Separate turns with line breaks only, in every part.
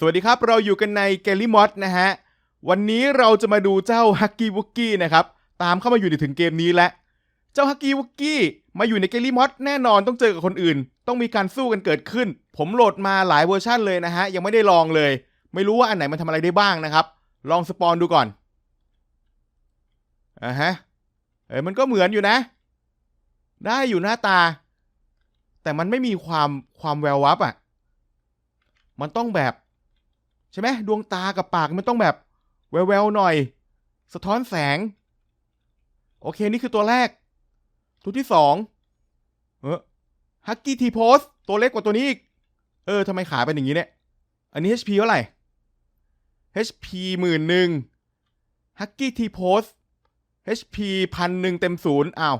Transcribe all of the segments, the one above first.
สวัสดีครับ เราอยู่กันในเกลิมอดนะฮะ วันนี้เราจะมาดูเจ้าฮักกี้วุกกี้นะครับ ตามเข้ามาอยู่ในถึงเกมนี้แล้วเจ้าฮักกี้วุกกี้มาอยู่ในเกลิมอดแน่นอนต้องเจอกับคนอื่น ต้องมีการสู้กันเกิดขึ้น ผมโหลดมาหลายเวอร์ชันเลยนะฮะ ยังไม่ได้ลองเลย ไม่รู้ว่าอันไหนมันทำอะไรได้บ้างนะครับ ลองสปอนดูก่อนอ่าฮะเอ้ยมันก็เหมือนอยู่นะ ได้อยู่หน้าตา แต่มันไม่มีความความแวววับอะ่ะมันต้องแบบ ช่ไหมดวงตากับปากมันต้องแบบ แววๆหน่อย สะท้อนแสง โอเคนี่คือตัวแรก ตัวที่สองเออฮักกี้ทีโพสตัวเล็กกว่าตัวนี้อีก เออทำไมขาเป็นอย่างนี้เนี่ย อันนี้ HP เท่าไหร่ HP หมื่นหนึ่งฮักกี้ทีโพส HP พันหนึ่งเต็มศูนย์อ้าว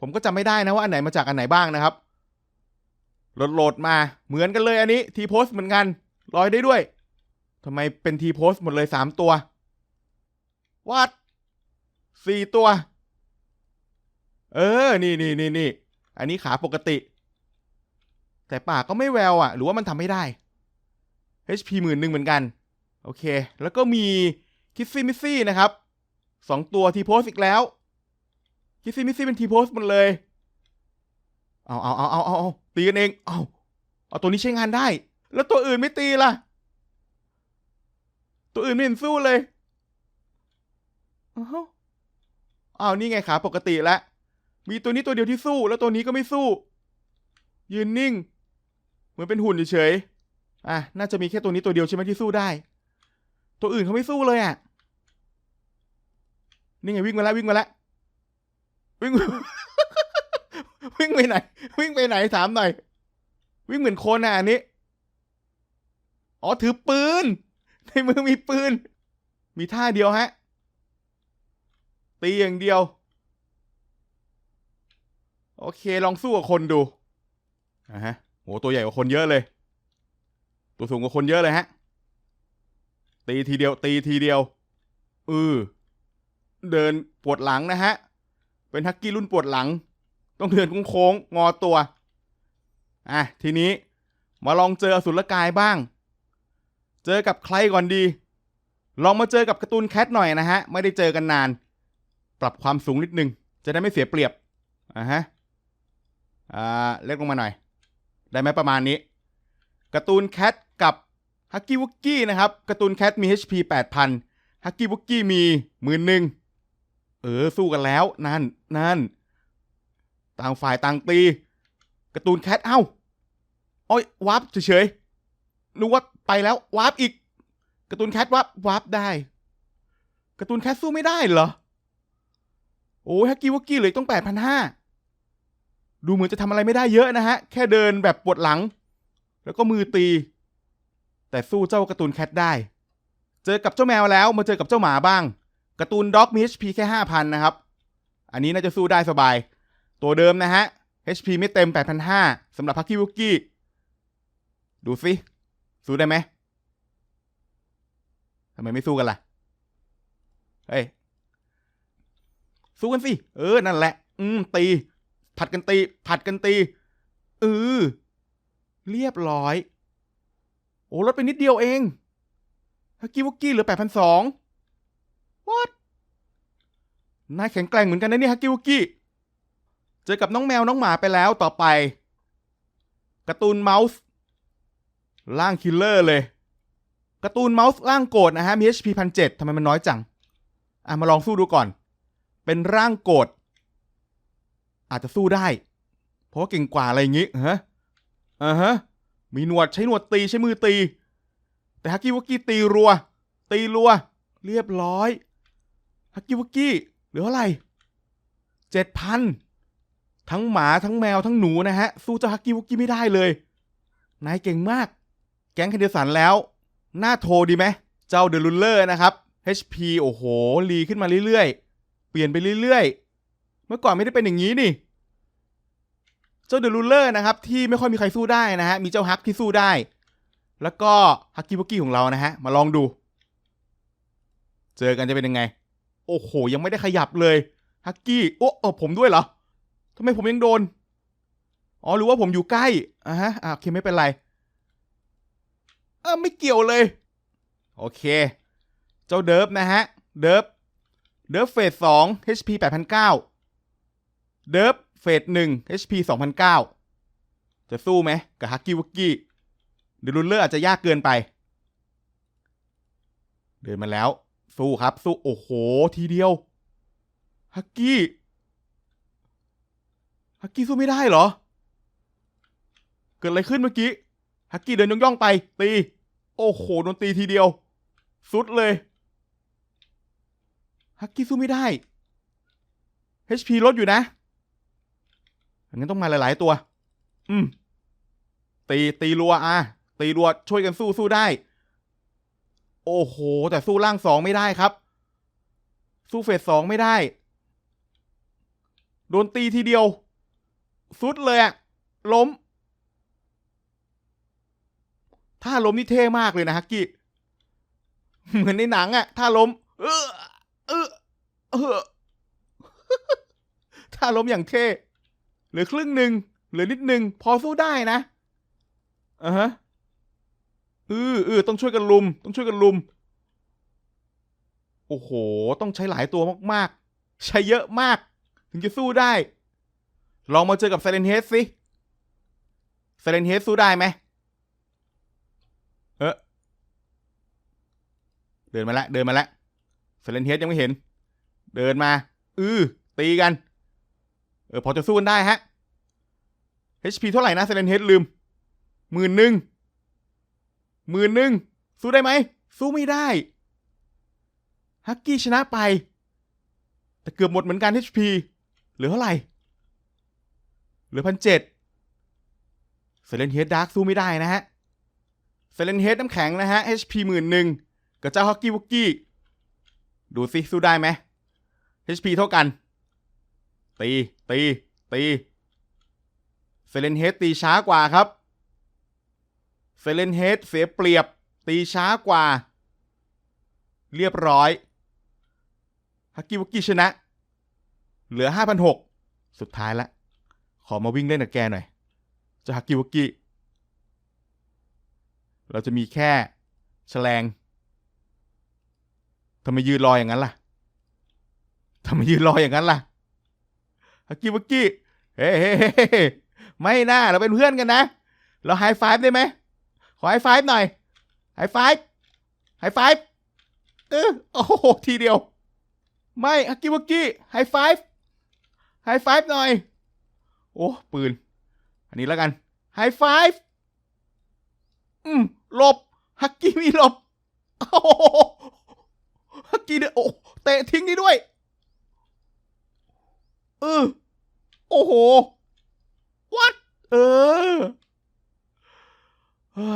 ผมก็จำไม่ได้นะว่าอันไหนมาจากอันไหนบ้างนะครับโหลดโหลดมาเหมือนกันเลยอันนี้ทีโพสเหมือนกันลอยได้ด้วย ทำไมเป็นทีโพสหมดเลยสามตัววัดสี่ตัว เออ นี่นี่นี่นี่ อันนี้ขาปกติ แต่ปากก็ไม่แววอะ หรือว่ามันทำไม่ได้ HP หมื่นหนึ่งเหมือนกัน โอเค แล้วก็มีคิสซี่มิสซี่นะครับสองตัวทีโพสอีกแล้วคิสซี่มิสซี่เป็นทีโพสหมดเลย เอาเอาเอาเอาเอาเอาตีกันเอง เอาเอาตัวนี้ใช้งานได้ แล้วตัวอื่นไม่ตีล่ะ ตัวอื่นไม่เห็นสู้เลยอ้าวอ้าวนี่ไงขาปกติแล้วมีตัวนี้ตัวเดียวที่สู้ แล้วตัวนี้ก็ไม่สู้ ยืนนิ่ง เหมือนเป็นหุ่นเฉยๆอะน่าจะมีแค่ตัวนี้ตัวเดียวใช่ไหมที่สู้ได้ ตัวอื่นเขาไม่สู้เลยอะนี่ไงวิ่งมาแล้ววิ่งมาแล้ววิ่ง วิ่งไปไหน วิ่งไปไหนถามหน่อย วิ่งเหมือนคนอะอันนี้ อ๋อถือปืนใน มือมีปืน มีท่าเดียวฮะ ตีอย่างเดียว โอเค ลองสู้กับคนดูอะฮะโหตัวใหญ่กว่าคนเยอะเลย ตัวสูงกว่าคนเยอะเลยฮะ ตีทีเดียว ตีทีเดียวเออเดินปวดหลังนะฮะ เป็นฮักกี้รุ่นปวดหลัง ต้องเดินโค้งงอตัว อะ ทีนี้มาลองเจออสุรกายบ้าง เจอกับใครก่อนดี ลองมาเจอกับการ์ตูนแคทหน่อยนะฮะ ไม่ได้เจอกันนาน ปรับความสูงนิดนึง จะได้ไม่เสียเปรียบอะฮะอ่าเล็กลงมาหน่อย ได้ไหมประมาณนี้การ์ตูนแคทกับฮักกี้วุกกี้นะครับการ์ตูนแคทมี HP 8,000ฮักกี้วุกกี้มีหมื่นหนึ่งเออสู้กันแล้วนั่นนั่นต่างฝ่ายต่างตีการ์ตูนแคทเอ้าโอ้ยวาร์ปเฉยๆนึกว่า ไปแล้ววาร์ปอีกการ์ตูนแคทวาร์ปวาร์ปได้การ์ตูนแคทสู้ไม่ได้เหรอ โอ้ยฮักกี้วักกี้เหลือต้องแปดพันห้าดูเหมือนจะทำอะไรไม่ได้เยอะนะฮะ แค่เดินแบบปวดหลัง แล้วก็มือตี แต่สู้เจ้าการ์ตูนแคทได้ เจอกับเจ้าแมวแล้วมาเจอกับเจ้าหมาบ้างการ์ตูนด็อกมี HP แค่ห้าพันนะครับ อันนี้น่าจะสู้ได้สบาย ตัวเดิมนะฮะ HP ไม่เต็ม 8,500สำหรับพักกี้วุกกี้ ดูสิ สู้ได้ไหมทำไมไม่สู้กันล่ะ เฮ้ย สู้กันสิ เออ นั่นแหละ อืม ตี ผัดกันตี ผัดกันตี เออ เรียบร้อย โอ้ลดไปนิดเดียวเองฮักกี้วุกกี้เหลือ8,200 what นายแข็งแกร่งเหมือนกันนะเนี่ยฮักกี้วุกกี้ เจอกับน้องแมวน้องหมาไปแล้วต่อไปการ์ตูนเมาส์ ร่างคิลเลอร์เลยการ์ตูนเมาส์ร่างโกรธนะฮะมี HP พันเจ็ดทำไมมันน้อยจัง อะ มาลองสู้ดูก่อน เป็นร่างโกรธอาจจะสู้ได้ เพราะว่าเก่งกว่าอะไรอย่างงี้ฮะอ่าฮะ มีหนวดใช้หนวดตีใช้มือตี แต่ฮักกี้วักกี้ตีรัว ตีรัว เรียบร้อยฮักกี้วักกี้เหลือเท่าไหร่เจ็ดพันทั้งหมาทั้งแมวทั้งหนูนะฮะ สู้เจ้าฮักกี้วุกกี้ไม่ได้เลย นายเก่งมาก แก๊งคันเดสันแล้ว หน้าโทรดีไหม เจ้าเดลุลเลอร์นะครับ HP โอ้โห รีขึ้นมาเรื่อยๆ เปลี่ยนไปเรื่อยๆ เมื่อก่อนไม่ได้เป็นอย่างนี้นี่ เจ้าเดลุลเลอร์นะครับ ที่ไม่ค่อยมีใครสู้ได้นะฮะ มีเจ้าฮักที่สู้ได้ แล้วก็ฮักกี้วุกกี้ของเรานะฮะ มาลองดู เจอกันจะเป็นยังไง โอ้โห ยังไม่ได้ขยับเลยฮักกี้ โอ้เออผมด้วยเหรอทำไมผมยังโดน อ๋อหรือว่าผมอยู่ใกล้อะฮะอะโอเคไม่เป็นไร ออไม่เกี่ยวเลย โอเค เจ้าเดิฟนะฮะ เดิฟ เดิฟเฟสสอง HP แปดพันเก้าเดิฟเฟสหนึ่ง HP สองพันเก้าจะสู้ไหมกับฮักกี้วุกกี้เดยวรุนเลอร์อาจจะยากเกินไป เดินมาแล้ว สู้ครับ สู้ โอ้โห ทีเดียว ฮักกี้ ฮักกี้สู้ไม่ได้เหรอ เกิดอะไรขึ้นเมื่อกี้ ฮักกี้เดินย่องๆไป ตี โอ้โหโดนตีทีเดียว สุดเลย ฮักกี้สู้ไม่ได้ HP ลดอยู่นะงั้นต้องมาหลาย ๆ ตัว อืม ตีตีรัวอะตีรัวช่วยกันสู้สู้ได้ โอ้โห แต่สู้ร่างสองไม่ได้ครับ สู้เฟสสองไม่ได้ โดนตีทีเดียว สุดเลยอะล้ม ถ้าล้มนี่เท่มากเลยนะฮักกี้ เหมือนในหนังอะถ้าล้ม เออเออเออถ้าล้มอย่างเท่เหลือครึ่งหนึ่งเหลือนิดหนึ่งพอสู้ได้นะอะฮะเออเออต้องช่วยกันลุม ต้องช่วยกันลุม โอ้โห ต้องใช้หลายตัวมากๆ ใช้เยอะมาก ถึงจะสู้ได้ ลองมาเจอกับไซเลนเฮดสิไซเลนเฮดสู้ได้ไหม เออเดินมาแล้วเดินมาแล้วไซเลนเฮดยังไม่เห็น เดินมา อือตีกัน เออ พอจะสู้กันได้ฮะ HP เท่าไหร่นะไซเลนเฮดลืมหมื่นหนึ่งหมื่นหนึ่งสู้ได้ไหม สู้ไม่ได้ ฮักกี้ชนะไป แต่เกือบหมดเหมือนกัน HP เหลือเท่าไหร่ เหลือพันเจ็ดเซเลนเฮดดาร์กสู้ไม่ได้นะฮะ เซเลนเฮดน้ำแข็งนะฮะ HP หมื่นหนึ่งกับเจ้าฮอกกี้วุกกี้ ดูสิสู้ได้ไหม HP เท่ากัน ตี ตี ตีเซเลนเฮดตีช้ากว่าครับเซเลนเฮดเสียเปรียบ ตีช้ากว่า เรียบร้อยฮักกี้วุกกี้ชนะ เหลือห้าพันหกสุดท้ายละ ขอมาวิ่งเล่นกับแกหน่อยเจะฮักกี้วุกกี้ เราจะมีแค่แฉลงทำไมยืนรออย่างนั้นล่ะทำไมยืนรออย่างนั้นล่ะฮักกี้วุกกี้เฮ้เฮ้เฮ้เฮ้ไม่น่าเราเป็นเพื่อนกันนะ เราไฮไฟฟ์ได้ไหมขอไฮไฟฟ์หน่อยไฮไฟฟ์ไฮไฟฟ์เออโอ้โหทีเดียว ไม่ฮักกี้วักกี้ไฮไฟฟ์ไฮไฟฟ์หน่อย โอ้ ปืน อันนี้แล้วกันไฮไฟฟ์อืม หลบฮักกี้มีหลบโอ้โหฮักกี้เนี่ยโอ้เตะทิ้งนี่ด้วยเออโอ้โหวัดเออฮ่า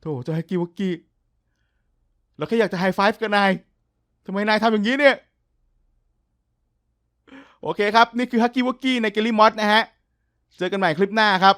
โถเจะให้กี้วักกี้แล้วแค่อยากจะไฮไฟฟ์กับนายทำไมนายทำอย่างนี้เนี่ย โอเคครับ นี่คือฮักกี้วักกี้ในเกลลี่มอสนะฮะ เจอกันใหม่คลิปหน้าครับ